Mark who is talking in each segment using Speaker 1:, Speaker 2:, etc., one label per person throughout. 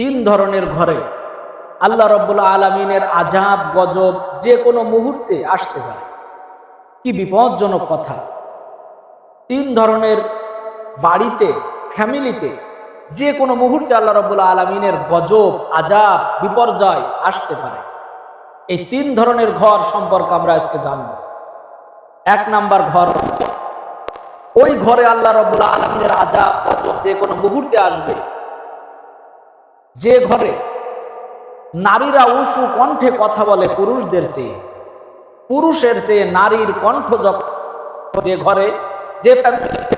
Speaker 1: তিন ধরনের ঘরে। আল্লাহ রব্বুল আলমিনের আজাব গজব যে কোনো মুহূর্তে আসতে পারে। কি বিপজ্জনক কথা। তিন ধরনের বাড়িতে, ফ্যামিলিতে যে কোনো মুহূর্তে আল্লাহ রব্বুল আলমিনের গজব আজাব বিপর্যয় আসতে পারে। এই তিন ধরনের ঘর সম্পর্কে আমরা আজকে জানব। এক নাম্বার ঘর। ওই ঘরে আল্লাহ রব্বুল আলমিনের আজাব গজব যে কোনো মুহূর্তে আসবে। যে ঘরে নারীরা উঁচু কণ্ঠে কথা বলে পুরুষদের চেয়ে, পুরুষের চেয়ে নারীর কণ্ঠ যখন যে ঘরে, যে ফ্যামিলিতে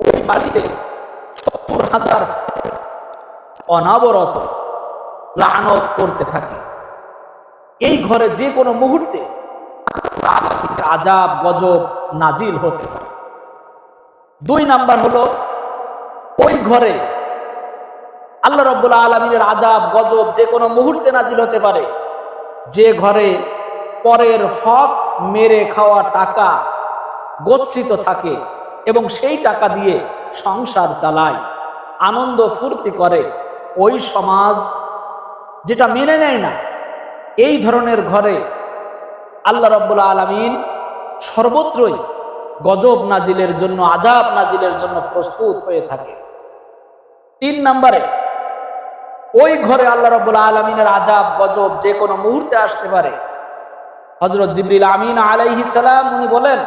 Speaker 1: ওই বাড়িতে সত্তর হাজার অনাবরত লানত করতে থাকে। এই ঘরে যে কোনো মুহূর্তে আজাব, গজব, নাজিল হতে পারে। দুই নাম্বার হলো, ওই ঘরে আল্লাহ রব্বুল আলমিনের আজাব গজব যে কোনো মুহূর্তে নাজিল হতে পারে। যে ঘরে পরের হক মেরে খাওয়া টাকা গচ্ছিত থাকে এবং সেই টাকা দিয়ে সংসার চালায়, আনন্দ ফুর্তি করে, ওই সমাজ যেটা মেনে নেয় না, এই ধরনের ঘরে আল্লাহ রব্বুল আলমিন সর্বত্রই গজব নাজিলের জন্য আজাব নাজিলের জন্য প্রস্তুত হয়ে থাকে। তিন নম্বরে ওই ঘরে আল্লাহ রব্বুল আলমিনের আজাব গজব যে কোনো মুহূর্তে আসতে পারে। হজরত জিবরিল আমিন আলাইহি সালাম উনি বলেন,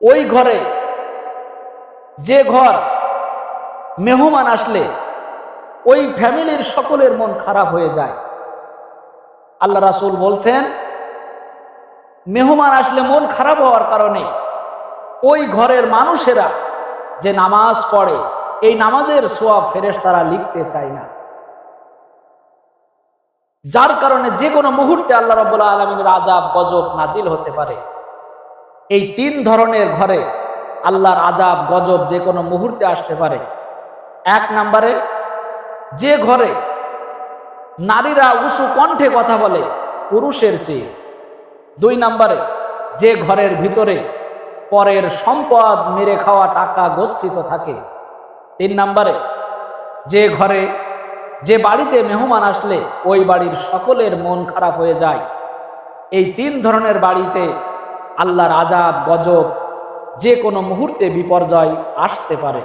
Speaker 1: ওই ঘরে যে ঘর মেহমান আসলে ওই ফ্যামিলির সকলের মন খারাপ হয়ে যায়। আল্লাহ রাসুল বলছেন, মেহমান আসলে মন খারাপ হওয়ার কারণে ওই ঘরের মানুষেরা যে নামাজ পড়ে এই নামাজের সোয়াব ফেরেস তারা লিখতে চায় না। যার কারণে যে কোনো মুহূর্তে আল্লাহ রব্বুল্লা আলমিনের আজাব গজব নাজিল হতে পারে। এই তিন ধরনের ঘরে আল্লাহর আজাব গজব যে কোনো মুহূর্তে আসতে পারে। এক নম্বরে, যে ঘরে নারীরা উঁচু কণ্ঠে কথা বলে পুরুষের চেয়ে। দুই নম্বরে, যে ঘরের ভিতরে পরের সম্পদ মেরে খাওয়া টাকা গচ্ছিত থাকে। তিন নম্বরে, যে ঘরে, যে বাড়িতে মেহমান আসলে ওই বাড়ির সকলের মন খারাপ হয়ে যায়। এই তিন ধরনের বাড়িতে আল্লাহর আজাব, গজব যে কোনো মুহূর্তে বিপর্যয় আসতে পারে।